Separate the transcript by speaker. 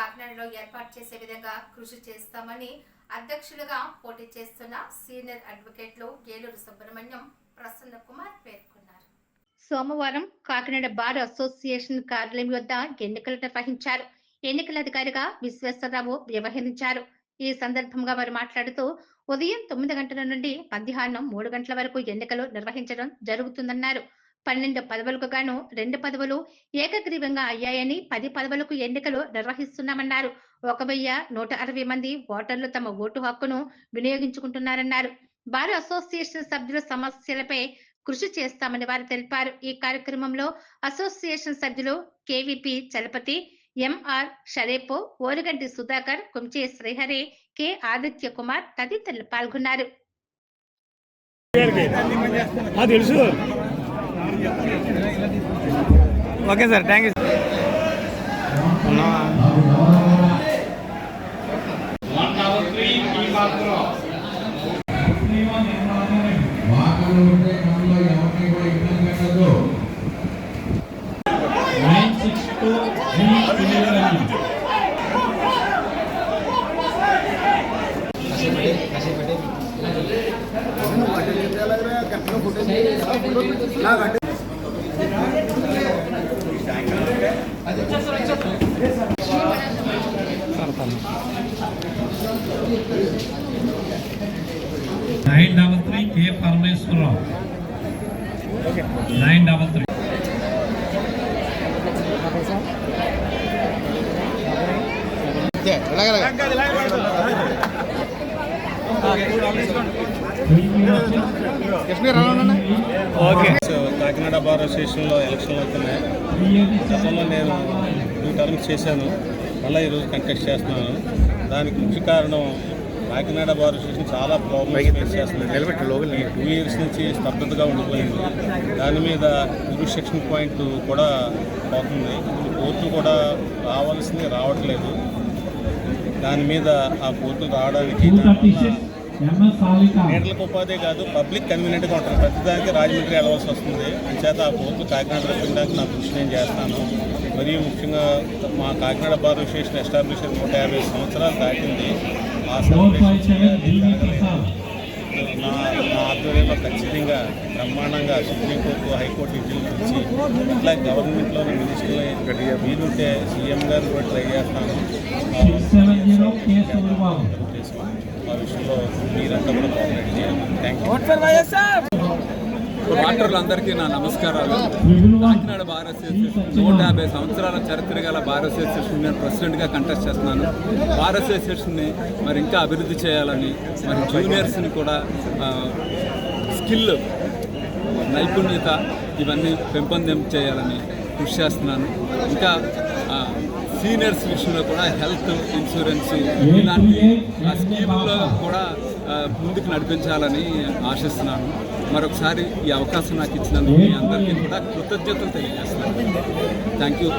Speaker 1: కాకినాడలో ఏర్పాటు చేసే విధంగా కృషి చేస్తామని అధ్యక్షులుగా పోటీ చేస్తున్న సీనియర్ అడ్వకేట్లు ఏలూరు సుబ్రహ్మణ్యం ప్రసన్న కుమార్ పేర్కొన్నారు. సోమవారం కాకినాడ బార్ అసోసియేషన్ కార్యాలయం వద్ద ఎన్నికలు నిర్వహించారు. ఎన్నికల అధికారిగా విశ్వేశ్వరరావు వ్యవహరించారు. ఈ సందర్భంగా వారు మాట్లాడుతూ ఉదయం తొమ్మిది గంటల నుండి మధ్యాహ్నం మూడు గంటల వరకు ఎన్నికలు నిర్వహించడం జరుగుతుందన్నారు. పన్నెండు పదవులకు గాను రెండు పదవులు ఏకగ్రీవంగా అయ్యాయని పది పదవులకు ఎన్నికలు నిర్వహిస్తున్నామన్నారు. ఒక వెయ్యి నూట అరవై మంది ఓటర్లు తమ ఓటు హక్కును వినియోగించుకుంటున్నారన్నారు. బార్ అసోసియేషన్ సభ్యుల సమస్యలపై కృషి చేస్తామని వారు తెలిపారు. ఈ కార్యక్రమంలో అసోసియేషన్ సభ్యులు కేవీపీ చలపతి ఎంఆర్ షరేపో ఓరిగంటి సుధాకర్ కుంచే శ్రీహరి కె ఆదిత్య కుమార్ తదితరులు పాల్గొన్నారు.
Speaker 2: తెలుసు. ఓకే సార్ థ్యాంక్ యూ
Speaker 3: వాకలు ఉంటే nine double three K Parameswararao nine double three
Speaker 2: okay
Speaker 4: so Kakinada bar అసోసియేషన్లో ఎలక్షన్లు అవుతున్నాయి. గతంలో నేను టూ టర్మ్స్ చేశాను. మళ్ళీ ఈరోజు కంటెస్ట్ చేస్తున్నాను. దానికి ముఖ్య కారణం కాకినాడ బార్ అసోసియేషన్ చాలా ప్రాబ్లమ్స్ ఫేస్ చేస్తుంది. ఈ టూ ఇయర్స్ నుంచి స్తబ్దతగా ఉండిపోయింది. దాని మీద జ్యూరిస్డిక్షన్ పాయింట్ కూడా పోతుంది. కోర్టు కూడా రావాల్సింది రావట్లేదు. దాని మీద ఆ కోర్టు రావడానికి నేటలకు ఉపాధి కాదు పబ్లిక్ కన్వీనియంట్గా ఉంటుంది ప్రతిదానికి రాజమండ్రి వెళ్ళవలసి వస్తుంది. అంచేత ఆ కోర్టు కాకినాడ రప్పించడానికి నా కృషి నేను చేస్తాను. మరియు ముఖ్యంగా మా కాకినాడ బార్ అసోసియేషన్ ఎస్టాబ్లిష్ నూట యాభై సంవత్సరాలు దాటింది. ఆ నా నా ఆధ్వర్యంలో ఖచ్చితంగా బ్రహ్మాండంగా సుప్రీంకోర్టు హైకోర్టు ఇంటిని నుంచి ఇట్లా గవర్నమెంట్లో మినిస్టర్లు వీలుంటే సీఎం గారు కూడా ట్రై చేస్తాను. ఆ విషయంలో మీరంతా కూడా థ్యాంక్ యూ
Speaker 5: డాక్టర్లందరికీ నా నమస్కారాలు. కాకినాడ బార్ అసోసియేషన్ నూట యాభై సంవత్సరాల చరిత్ర గల బార్ అసోసియేషన్ నేను ప్రెసిడెంట్గా కంటెస్ట్ చేస్తున్నాను. బార్ అసోసియేషన్ని మరి ఇంకా అభివృద్ధి చేయాలని మరి జూనియర్స్ని కూడా స్కిల్ నైపుణ్యత ఇవన్నీ పెంపొందింపు చేయాలని కృషి చేస్తున్నాను. ఇంకా సీనియర్స్ విషయంలో కూడా హెల్త్ ఇన్సూరెన్స్ ఇలాంటి స్కీముల్లో కూడా ముందుకు నడిపించాలని ఆశిస్తున్నాను. మరొకసారి ఈ అవకాశం నాకు ఇచ్చినందుకు మీ అందరికీ కూడా కృతజ్ఞతలు తెలియజేస్తున్నాను. Thank you